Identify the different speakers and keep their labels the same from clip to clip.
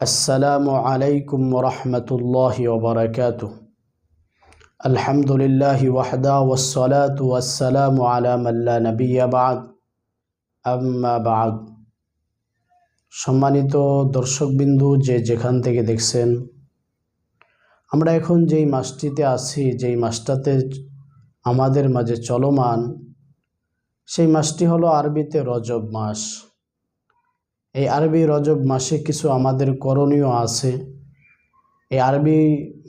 Speaker 1: السلام عليكم ورحمة الله وبركاته الحمد لله وحده والصلاة والسلام على من لا نبي بعد أما بعد সম্মানিত দর্শকবিন্দু যে যেখান থেকে দেখছেন আমরা এখন যেই মাসটিতে আছি যেই মাসটাতে আমাদের মাঝে চলমান সেই মাসটি হলো আরবিতে রজব মাস এই আরবি রজব মাসে কিছু আমাদের করণীয় আছে। এই আরবি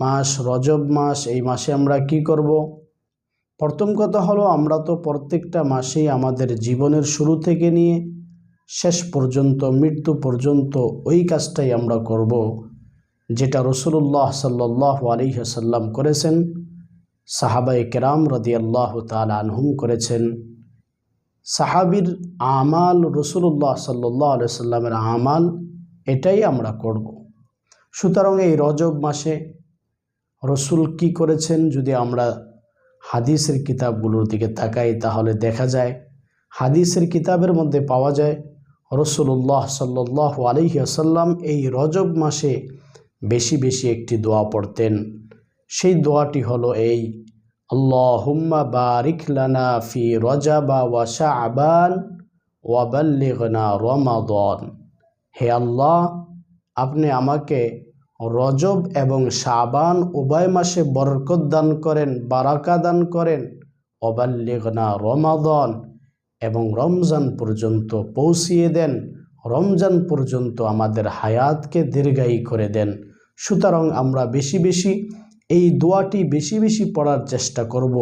Speaker 1: মাস, রজব মাস, এই মাসে আমরা কি করব? প্রথম কথা হলো, আমরা তো প্রত্যেকটা মাসেই আমাদের জীবনের শুরু থেকে নিয়ে শেষ পর্যন্ত, মৃত্যু পর্যন্ত ওই কাজটাই আমরা করব, যেটা রসুল্লাহ সাল্লাহ আলিহাসাল্লাম করেছেন সাহাবাই কেরাম রদিয়াল্লাহ তাল আনহুম করেছেন। সাহাবির আমাল রসুল্লাহ সাল্লাহ সাল্লামের আমাল, এটাই আমরা করব। সুতরাং এই রজব মাসে রসুল কি করেছেন যদি আমরা হাদিসের কিতাবগুলোর দিকে তাকাই, তাহলে দেখা যায়, হাদিসের কিতাবের মধ্যে পাওয়া যায়, রসুল্লাহ সাল্লাহ আলহিহাসাল্লাম এই রজব মাসে বেশি বেশি একটি দোয়া পড়তেন সেই দোয়াটি হলো এই লানা ফি রজাবা ওয়া শাবান ওয়া বাল্লিগনা রমাদন। হে আল্লাহ, আপনি আমাকে রজব এবং শাবান উভয় মাসে বরকত দান করেন, বারাকা দান করেন অবাল্লিগনা রমাদন এবং রমজান পর্যন্ত পৌঁছিয়ে দেন, রমজান পর্যন্ত আমাদের হায়াতকে দীর্ঘায়ী করে দেন। সুতরাং আমরা বেশি বেশি এই দোয়াটি বেশি বেশি পড়ার চেষ্টা করব।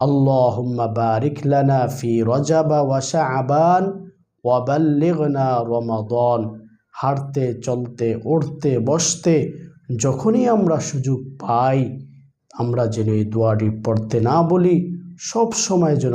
Speaker 1: আল্লাহুম্মা বারিক লানা ফি রজাবা ওয়াশা আবান ওয়াবাল্লিগনা রমাদন। হাঁটতে, চলতে, উঠতে, বসতে, যখনই আমরা সুযোগ পাই, আমরা যেন এই দোয়াটি পড়তে না বলি, সব সময় যেন